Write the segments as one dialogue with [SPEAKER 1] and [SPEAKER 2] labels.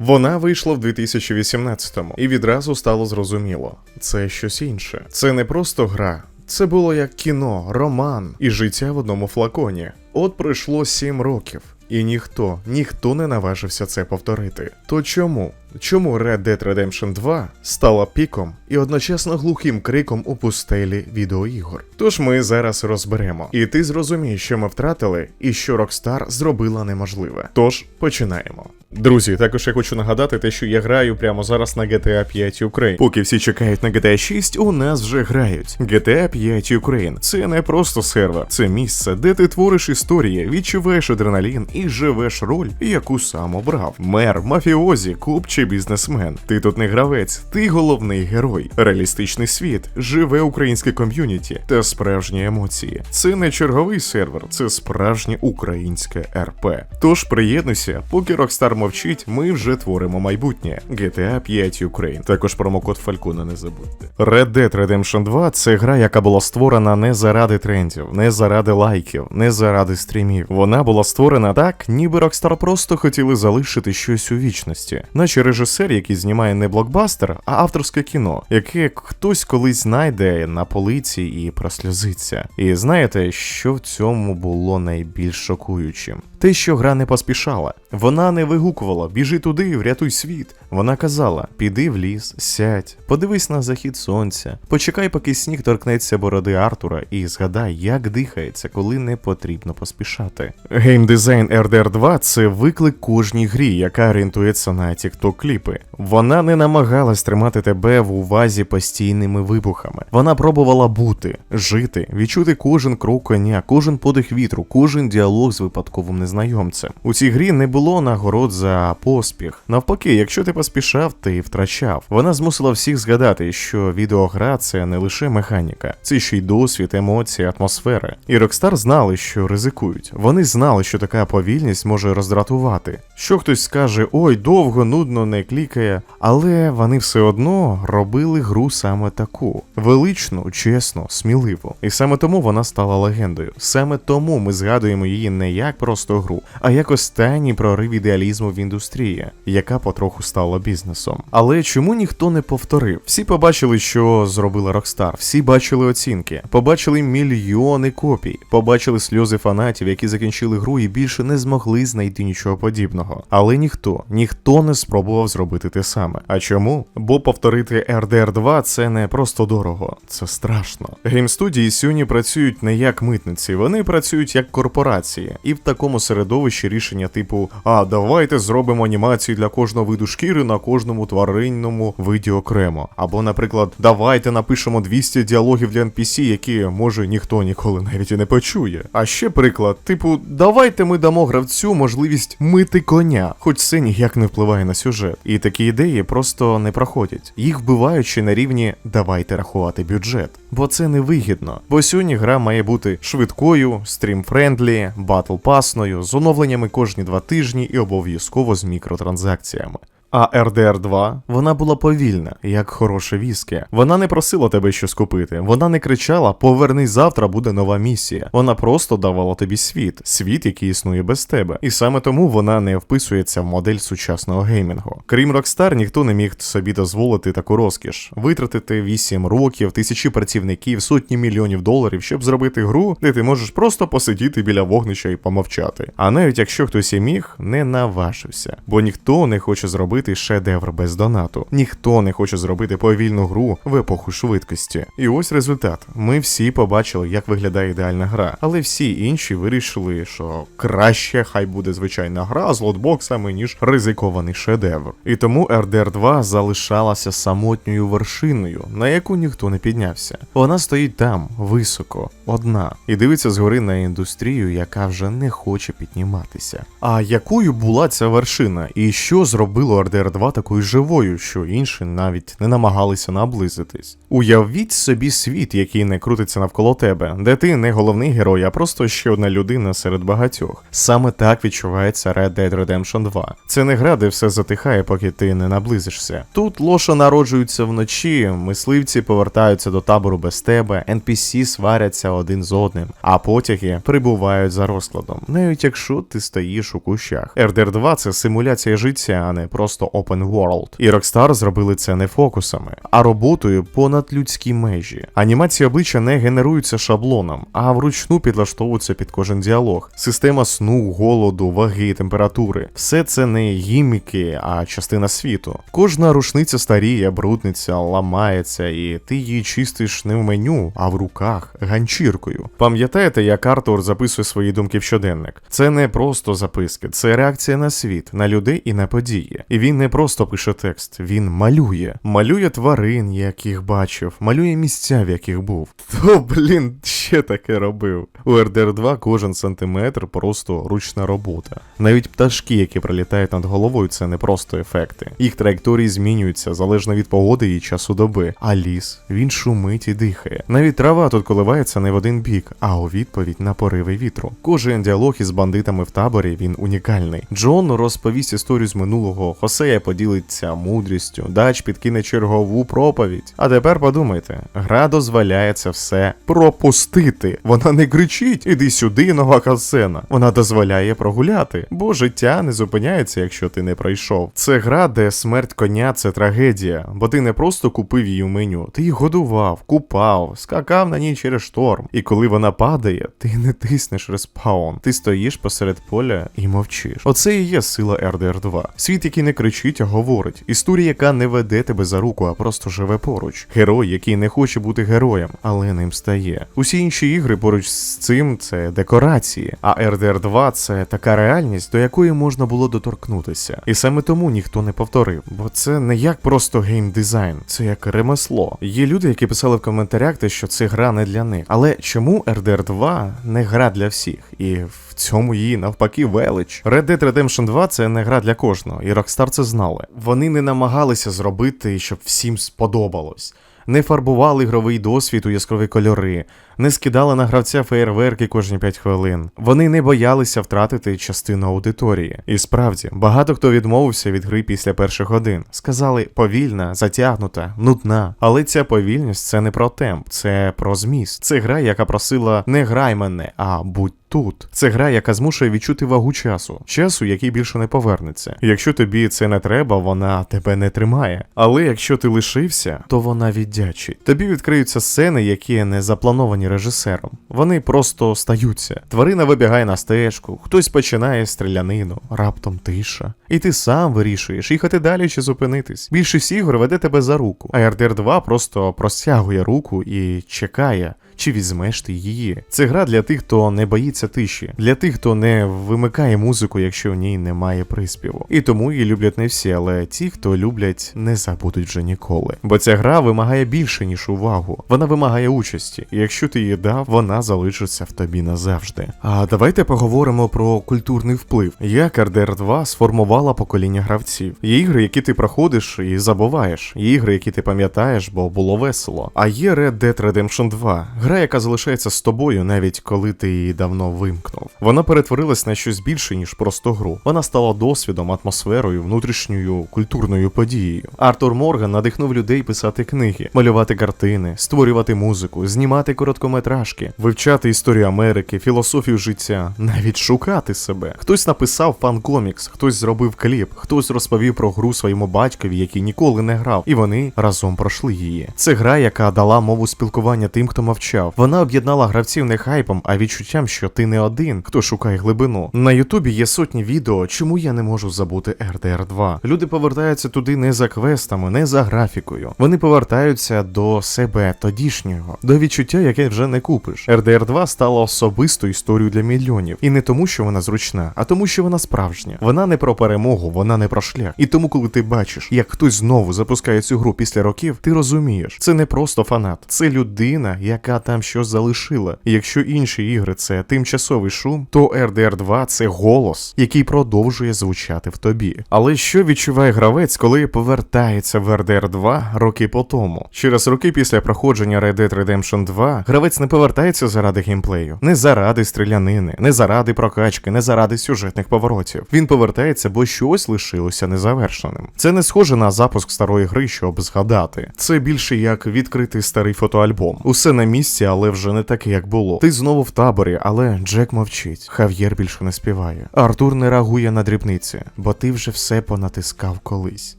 [SPEAKER 1] Вона вийшла в 2018-му, і відразу стало зрозуміло, це щось інше. Це не просто гра. Це було як кіно, роман і життя в одному флаконі. От пройшло сім років, і ніхто, ніхто не наважився це повторити. То чому? Чому Red Dead Redemption 2 стала піком і одночасно глухим криком у пустелі відеоігор? Тож ми зараз розберемо, і ти зрозумієш, що ми втратили, і що Rockstar зробила неможливе. Тож починаємо. Друзі, також я хочу нагадати те, що я граю прямо зараз на GTA 5 Ukraine. Поки всі чекають на GTA 6, у нас вже грають. GTA 5 Ukraine – це не просто сервер, це місце, де ти твориш історії, відчуваєш адреналін і живеш роль, яку сам обрав. Мер, мафіозі, куп чи бізнесмен. Ти тут не гравець, ти головний герой. Реалістичний світ, живе українське ком'юніті та справжні емоції. Це не черговий сервер, це справжнє українське РП. Тож приєднуйся, поки Rockstar мовчить, ми вже творимо майбутнє. GTA 5 Ukraine. Також промокод Фалькона не забудьте. Red Dead Redemption 2 це гра, яка була створена не заради трендів, не заради лайків, не заради стрімів. Вона була створена так, ніби Rockstar просто хотіли залишити щось у вічності, наче режисер, який знімає не блокбастер, а авторське кіно, яке хтось колись знайде на полиці і просльозиться. І знаєте, що в цьому було найбільш шокуючим? Те, що гра не поспішала. Вона не вигукувала біжи туди, врятуй світ. Вона казала: піди в ліс, сядь, подивись на захід сонця, почекай, поки сніг торкнеться бороди Артура, і згадай, як дихається, коли не потрібно поспішати. Геймдизайн RDR 2 це виклик кожній грі, яка орієнтується на TikTok кліпи. Вона не намагалась тримати тебе в увазі постійними вибухами. Вона пробувала бути, жити, відчути кожен крок коня, кожен подих вітру, кожен діалог з випадковим незнайомцем. У цій грі не було нагород за поспіх. Навпаки, якщо ти поспішав, ти втрачав. Вона змусила всіх згадати, що відеогра це не лише механіка, це ще й досвід, емоції, атмосфери. І Rockstar знали, що ризикують. Вони знали, що така повільність може роздратувати. Що хтось скаже, ой, довго, нудно, не клікає, але вони все одно робили гру саме таку: величну, чесну, сміливу. І саме тому вона стала легендою. Саме тому ми згадуємо її не як просто гру, а як останній прорив ідеалізму в індустрії, яка потроху стала бізнесом. Але чому ніхто не повторив? Всі побачили, що зробила Rockstar, всі бачили оцінки, побачили мільйони копій, побачили сльози фанатів, які закінчили гру і більше не змогли знайти нічого подібного. Але ніхто, ніхто не спробував зробити те саме. А чому? Бо повторити RDR 2 це не просто дорого, це страшно. Геймстудії сьогодні працюють не як митниці, вони працюють як корпорації, і в такому середовищі рішення типу: а давайте зробимо анімацію для кожного виду шкіри на кожному тваринному виді окремо. Або, наприклад, давайте напишемо 200 діалогів для NPC, які може ніхто ніколи навіть і не почує. А ще приклад, типу, давайте ми дамо гравцю можливість мити коня, хоч це ніяк не впливає на сюжет. І такі ідеї просто не проходять. Їх вбиваючи на рівні давайте рахувати бюджет. Бо це невигідно. Бо сьогодні гра має бути швидкою, стрімфрендлі, батл-пасною, з оновленнями кожні два тижні і обов'язково з мікротранзакціями. А RDR 2 вона була повільна, як хороше віскі. Вона не просила тебе щось купити. Вона не кричала Повернись завтра, буде нова місія. Вона просто давала тобі світ, світ, який існує без тебе. І саме тому вона не вписується в модель сучасного геймінгу. Крім Rockstar, ніхто не міг собі дозволити таку розкіш, витратити 8 років, тисячі працівників, сотні мільйонів доларів, щоб зробити гру, де ти можеш просто посидіти біля вогнища і помовчати. А навіть якщо хтось і міг, не наважився, бо ніхто не хоче зробити шедевр без донату. Ніхто не хоче зробити повільну гру в епоху швидкості. І ось результат. Ми всі побачили, як виглядає ідеальна гра, але всі інші вирішили, що краще хай буде звичайна гра з лотбоксами, ніж ризикований шедевр. І тому RDR 2 залишалася самотньою вершиною, на яку ніхто не піднявся. Вона стоїть там, високо, одна, і дивиться згори на індустрію, яка вже не хоче підніматися. А якою була ця вершина, і що зробило RDR 2 такою живою, що інші навіть не намагалися наблизитись. Уявіть собі світ, який не крутиться навколо тебе, де ти не головний герой, а просто ще одна людина серед багатьох. Саме так відчувається Red Dead Redemption 2. Це не гра, де все затихає, поки ти не наблизишся. Тут лоша народжуються вночі, мисливці повертаються до табору без тебе, NPC сваряться один з одним, а потяги прибувають за розкладом, навіть якщо ти стоїш у кущах. RDR 2 це симуляція життя, а не просто просто open world. І Rockstar зробили це не фокусами, а роботою понад людські межі. Анімації обличчя не генеруються шаблоном, а вручну підлаштовуються під кожен діалог. Система сну, голоду, ваги, температури все це не гіміки, а частина світу. Кожна рушниця старіє, брудниця, ламається, і ти її чистиш не в меню, а в руках, ганчіркою. Пам'ятаєте, як Артур записує свої думки в щоденник? Це не просто записки, це реакція на світ, на людей і на події. І він не просто пише текст, він малює. Малює тварин, яких бачив, малює місця, в яких був. То, блін, ще таке робив. У RDR 2 кожен сантиметр просто ручна робота. Навіть пташки, які прилітають над головою, це не просто ефекти. Їх траєкторії змінюються залежно від погоди і часу доби. А ліс він шумить і дихає. Навіть трава тут коливається не в один бік, а у відповідь на пориви вітру. Кожен діалог із бандитами в таборі він унікальний. Джон розповість історію з минулого, Хосея поділиться мудрістю, дач підкине чергову проповідь. А тепер подумайте, гра дозволяє це все пропустити. Вона не кричить, іди сюди, нова касцена. Вона дозволяє прогуляти, бо життя не зупиняється, якщо ти не пройшов. Це гра, де смерть коня це трагедія, бо ти не просто купив її в меню, ти її годував, купав, скакав на ній через шторм. І коли вона падає, ти не тиснеш респаун. Ти стоїш посеред поля і мовчиш. Оце і є сила RDR 2. Світ, який не кричить, а говорить. Історія, яка не веде тебе за руку, а просто живе поруч. Герой, який не хоче бути героєм, але ним стає. Усі інші ігри поруч з цим це декорації. А RDR 2 це така реальність, до якої можна було доторкнутися. І саме тому ніхто не повторив, бо це не як просто геймдизайн, це як ремесло. Є люди, які писали в коментарях, те, що це гра не для них. Але чому RDR 2 не гра для всіх? І в цьому її навпаки велич. Red Dead Redemption 2 це не гра для кожного, і Rockstar це знали. Вони не намагалися зробити, щоб всім сподобалось. Не фарбували ігровий досвід у яскраві кольори, не скидали на гравця феєрверки кожні 5 хвилин. Вони не боялися втратити частину аудиторії. І справді, багато хто відмовився від гри після перших годин. Сказали повільна, затягнута, нудна. Але ця повільність це не про темп, це про зміст. Це гра, яка просила не грай мене, а будь. Тут це гра, яка змушує відчути вагу часу, часу, який більше не повернеться. Якщо тобі це не треба, вона тебе не тримає. Але якщо ти лишився, то вона віддячить. Тобі відкриються сцени, які не заплановані режисером. Вони просто стаються. Тварина вибігає на стежку, хтось починає стрілянину, раптом тиша. І ти сам вирішуєш, їхати далі чи зупинитись. Більшість ігор веде тебе за руку, а RDR 2 просто простягує руку і чекає. Чи візьмеш ти її? Це гра для тих, хто не боїться тиші, для тих, хто не вимикає музику, якщо в ній немає приспіву. І тому її люблять не всі, але ті, хто люблять, не забудуть вже ніколи. Бо ця гра вимагає більше, ніж увагу. Вона вимагає участі, і якщо ти її дав, вона залишиться в тобі назавжди. А давайте поговоримо про культурний вплив. Як RDR 2 сформувала покоління гравців. Є ігри, які ти проходиш і забуваєш. Є ігри, які ти пам'ятаєш, бо було весело. А є Red Dead Redemption 2. Гра, яка залишається з тобою, навіть коли ти її давно вимкнув. Вона перетворилась на щось більше, ніж просто гру. Вона стала досвідом, атмосферою, внутрішньою культурною подією. Артур Морган надихнув людей писати книги, малювати картини, створювати музику, знімати короткометражки, вивчати історію Америки, філософію життя, навіть шукати себе. Хтось написав фан-комікс, хтось зробив кліп, хтось розповів про гру своєму батькові, який ніколи не грав, і вони разом пройшли її. Це гра, яка дала мову спілкування тим, хто мовчав. Вона об'єднала гравців не хайпом, а відчуттям, що ти не один, хто шукає глибину. На Ютубі є сотні відео, чому я не можу забути RDR 2. Люди повертаються туди не за квестами, не за графікою. Вони повертаються до себе тодішнього, до відчуття, яке вже не купиш. RDR 2 стала особистою історією для мільйонів. І не тому, що вона зручна, а тому, що вона справжня. Вона не про перемогу, вона не про шлях. І тому, коли ти бачиш, як хтось знову запускає цю гру після років, ти розумієш, це не просто фанат, це людина, яка там щось залишила. Якщо інші ігри це тимчасовий шум, то RDR 2 це голос, який продовжує звучати в тобі. Але що відчуває гравець, коли повертається в RDR 2 роки по тому? Через роки після проходження Red Dead Redemption 2 гравець не повертається заради геймплею, не заради стрілянини, не заради прокачки, не заради сюжетних поворотів. Він повертається, бо щось лишилося незавершеним. Це не схоже на запуск старої гри, щоб згадати. Це більше як відкритий старий фотоальбом. Усе на місці місці, але вже не таке, як було. Ти знову в таборі, але Джек мовчить. Хав'єр більше не співає. Артур не реагує на дрібниці, бо ти вже все понатискав колись.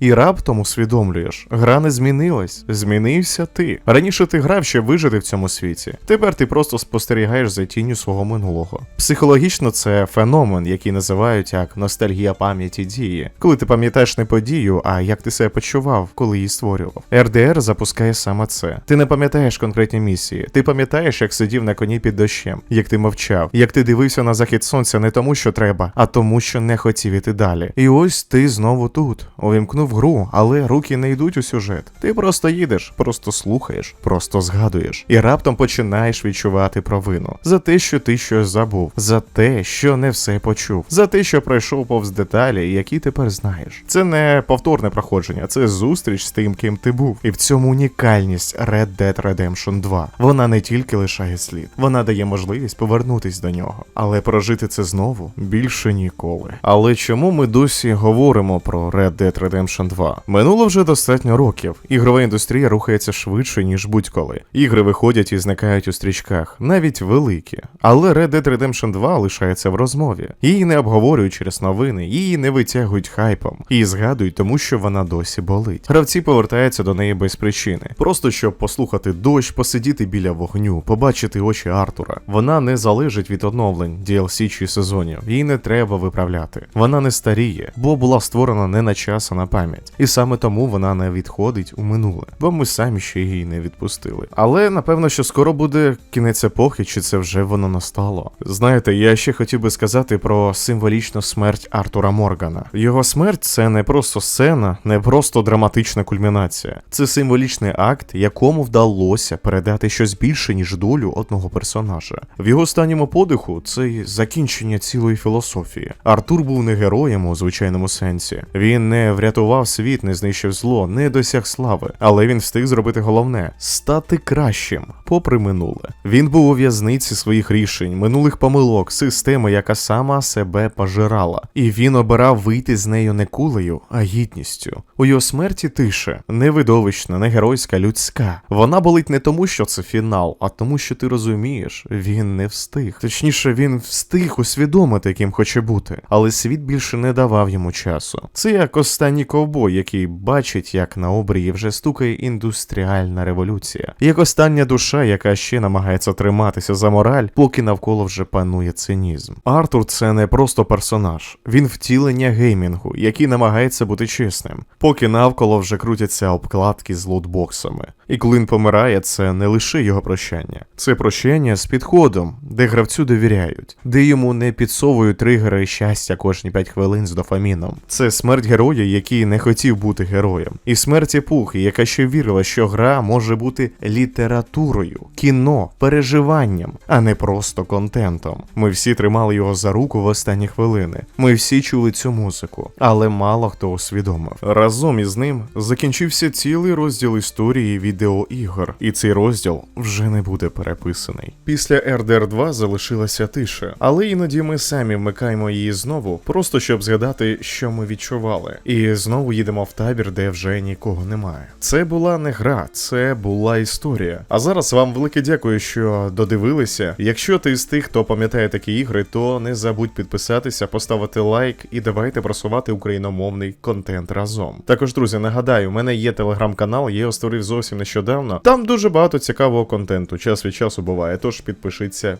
[SPEAKER 1] І раптом усвідомлюєш, гра не змінилась, змінився ти. Раніше ти грав, щоб вижити в цьому світі. Тепер ти просто спостерігаєш за тінню свого минулого. Психологічно це феномен, який називають як ностальгія пам'яті дії, коли ти пам'ятаєш не подію, а як ти себе почував, коли її створював. РДР запускає саме це. Ти не пам'ятаєш конкретні місії. Ти пам'ятаєш, як сидів на коні під дощем, як ти мовчав, як ти дивився на захід сонця не тому, що треба, а тому, що не хотів іти далі. І ось ти знову тут. Увімкнув гру, але руки не йдуть у сюжет. Ти просто їдеш, просто слухаєш, просто згадуєш, і раптом починаєш відчувати провину за те, що ти щось забув, за те, що не все почув, за те, що пройшов повз деталі, які тепер знаєш. Це не повторне проходження, це зустріч з тим, ким ти був. І в цьому унікальність Red Dead Redemption 2. Вона не тільки лишає слід, вона дає можливість повернутись до нього, але прожити це знову більше ніколи. Але чому ми досі говоримо про Red Dead Redemption 2? Минуло вже достатньо років. Ігрова індустрія рухається швидше, ніж будь-коли. Ігри виходять і зникають у стрічках, навіть великі. Але Red Dead Redemption 2 лишається в розмові. Її не обговорюють через новини, її не витягують хайпом. Її згадують, тому що вона досі болить. Гравці повертаються до неї без причини, просто щоб послухати дощ, посидіти біля вогню, побачити очі Артура. Вона не залежить від оновлень, DLC чи сезонів. Її не треба виправляти. Вона не старіє, бо була створена не на час, а на пам'ять. І саме тому вона не відходить у минуле, бо ми самі ще її не відпустили. Але напевно, що скоро буде кінець епохи, чи це вже воно настало. Знаєте, я ще хотів би сказати про символічну смерть Артура Моргана. Його смерть це не просто сцена, не просто драматична кульмінація. Це символічний акт, якому вдалося передати щось більше, ніж долю одного персонажа. В його останньому подиху це закінчення цілої філософії. Артур був не героєм у звичайному сенсі. Він не врятував світ, не знищив зло, не досяг слави, але він встиг зробити головне стати кращим, попри минуле. Він був у в'язниці своїх рішень, минулих помилок, системи, яка сама себе пожирала, і він обирав вийти з нею не кулею, а гідністю. У його смерті тише, не видовищна, не геройська, людська. Вона болить не тому, що це фінал, а тому, що ти розумієш, він не встиг. Точніше, він встиг усвідомити, яким хоче бути, але світ більше не давав йому часу. Це як останній ковбой, який бачить, як на обрії вже стукає індустріальна революція, як остання душа, яка ще намагається триматися за мораль, поки навколо вже панує цинізм. Артур це не просто персонаж, він втілення геймінгу, який намагається бути чесним, поки навколо вже крутяться обкладки з лутбоксами. І коли він помирає, це не лише його прощання, це прощання з підходом, де гравцю довіряють, де йому не підсовують тригери щастя кожні 5 хвилин з дофаміном. Це смерть героя, який не хотів бути героєм, і смерть епохи, яка ще вірила, що гра може бути літературою, кіно, переживанням, а не просто контентом. Ми всі тримали його за руку в останні хвилини. Ми всі чули цю музику, але мало хто усвідомив. Разом із ним закінчився цілий розділ історії відеоігор, і цей розділ вже не буде переписаний. Після RDR 2 залишилася тиша, але іноді ми самі вмикаємо її знову, просто щоб згадати, що ми відчували, і знову їдемо в табір, де вже нікого немає. Це була не гра, це була історія. А зараз вам велике дякую, що додивилися. Якщо ти з тих, хто пам'ятає такі ігри, то не забудь підписатися, поставити лайк і давайте просувати україномовний контент разом. Також, друзі, нагадаю, у мене є телеграм-канал, я його створив зовсім нещодавно. Там дуже багато цікавого контенту, час від часу буває. Тож підпишіться,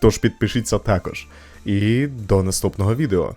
[SPEAKER 1] тож підпишіться також. І до наступного відео.